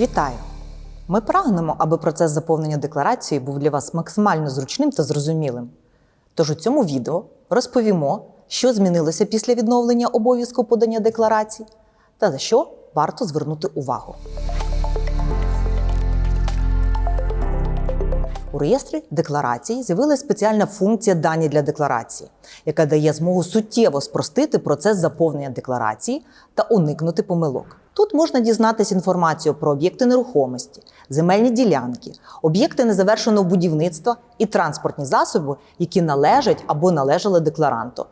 Вітаю! Ми прагнемо, аби процес заповнення декларації був для вас максимально зручним та зрозумілим. Тож у цьому відео розповімо, що змінилося після відновлення обов'язку подання декларацій та за що варто звернути увагу. У реєстрі декларацій з'явилася спеціальна функція дані для декларації, яка дає змогу суттєво спростити процес заповнення декларації та уникнути помилок. Тут можна дізнатися інформацію про об'єкти нерухомості, земельні ділянки, об'єкти незавершеного будівництва і транспортні засоби, які належать або належали декларанту.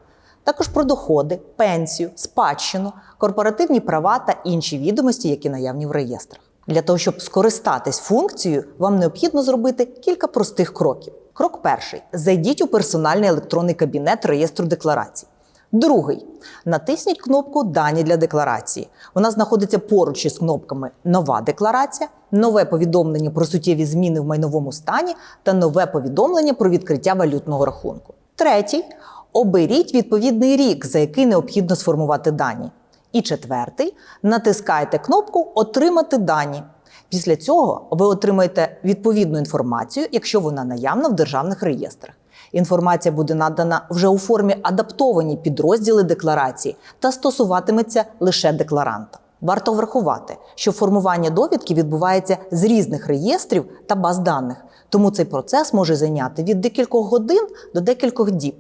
Також про доходи, пенсію, спадщину, корпоративні права та інші відомості, які наявні в реєстрах. Для того, щоб скористатись функцією, вам необхідно зробити кілька простих кроків. Крок перший: зайдіть у персональний електронний кабінет реєстру декларацій. Другий натисніть кнопку Дані для декларації. Вона знаходиться поруч із кнопками Нова декларація, нове повідомлення про суттєві зміни в майновому стані та нове повідомлення про відкриття валютного рахунку. Третій оберіть відповідний рік, за який необхідно сформувати дані. І четвертий натискаєте кнопку Отримати дані. Після цього ви отримаєте відповідну інформацію, якщо вона наявна в державних реєстрах. Інформація буде надана вже у формі адаптовані підрозділи декларації та стосуватиметься лише декларанта. Варто врахувати, що формування довідки відбувається з різних реєстрів та баз даних, тому цей процес може зайняти від декількох годин до декількох діб.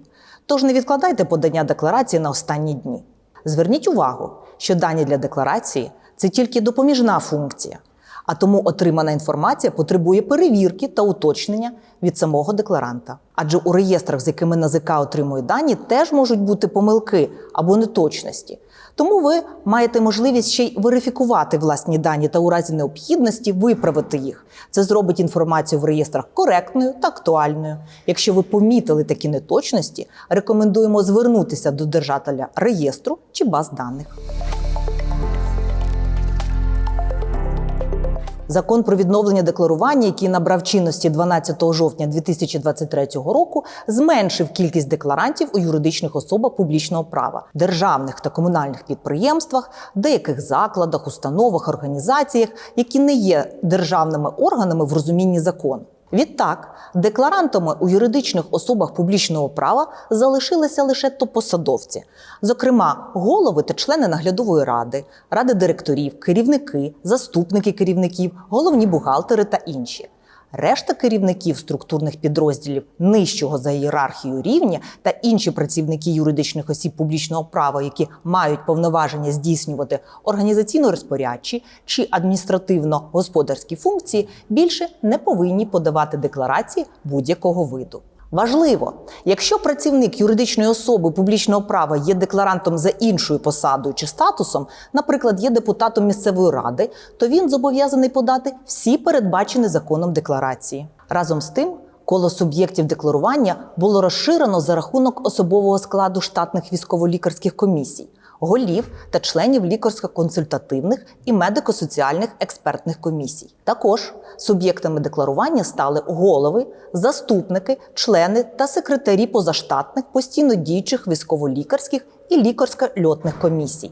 Тож не відкладайте подання декларації на останні дні. Зверніть увагу, що дані для декларації це тільки допоміжна функція, а тому отримана інформація потребує перевірки та уточнення від самого декларанта. Адже у реєстрах, з якими НАЗК отримує дані, теж можуть бути помилки або неточності. Тому ви маєте можливість ще й верифікувати власні дані та у разі необхідності виправити їх. Це зробить інформацію в реєстрах коректною та актуальною. Якщо ви помітили такі неточності, рекомендуємо звернутися до держателя реєстру чи баз даних. Закон про відновлення декларування, який набрав чинності 12 жовтня 2023 року, зменшив кількість декларантів у юридичних особах публічного права, державних та комунальних підприємствах, деяких закладах, установах, організаціях, які не є державними органами в розумінні закону. Відтак, декларантами у юридичних особах публічного права залишилися лише топосадовці, зокрема, голови та члени наглядової ради, ради директорів, керівники, заступники керівників, головні бухгалтери та інші. Решта керівників структурних підрозділів нижчого за ієрархію рівня та інші працівники юридичних осіб публічного права, які мають повноваження здійснювати організаційно-розпорядчі чи адміністративно-господарські функції, більше не повинні подавати декларації будь-якого виду. Важливо, якщо працівник юридичної особи публічного права є декларантом за іншою посадою чи статусом, наприклад, є депутатом місцевої ради, то він зобов'язаний подати всі передбачені законом декларації. Разом з тим, коло суб'єктів декларування було розширено за рахунок особового складу штатних військово-лікарських комісій. Голів та членів лікарсько-консультативних і медико-соціальних експертних комісій. Також суб'єктами декларування стали голови, заступники, члени та секретарі позаштатних постійно діючих військово-лікарських і лікарсько-льотних комісій.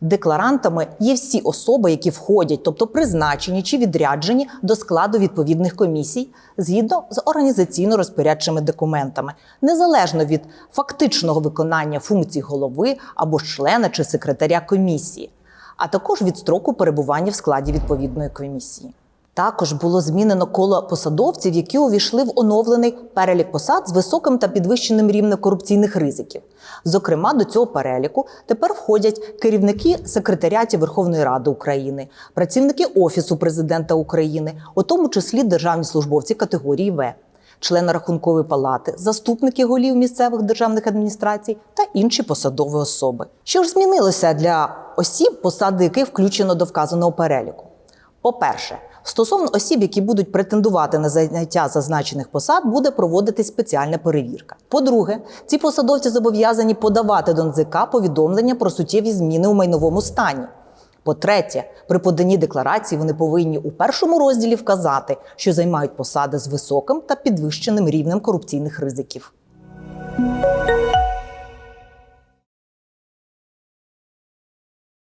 Декларантами є всі особи, які входять, тобто призначені чи відряджені до складу відповідних комісій згідно з організаційно-розпорядчими документами, незалежно від фактичного виконання функцій голови або члена чи секретаря комісії, а також від строку перебування в складі відповідної комісії. Також було змінено коло посадовців, які увійшли в оновлений перелік посад з високим та підвищеним рівнем корупційних ризиків. Зокрема, до цього переліку тепер входять керівники секретаріатів Верховної Ради України, працівники Офісу президента України, у тому числі державні службовці категорії В. Члени рахункової палати, заступники голів місцевих державних адміністрацій та інші посадові особи. Що ж змінилося для осіб, посади яких включено до вказаного переліку? По-перше, стосовно осіб, які будуть претендувати на заняття зазначених посад, буде проводитись спеціальна перевірка. По-друге, ці посадовці зобов'язані подавати до НЗК повідомлення про суттєві зміни у майновому стані. По-третє, при поданні декларації вони повинні у першому розділі вказати, що займають посади з високим та підвищеним рівнем корупційних ризиків.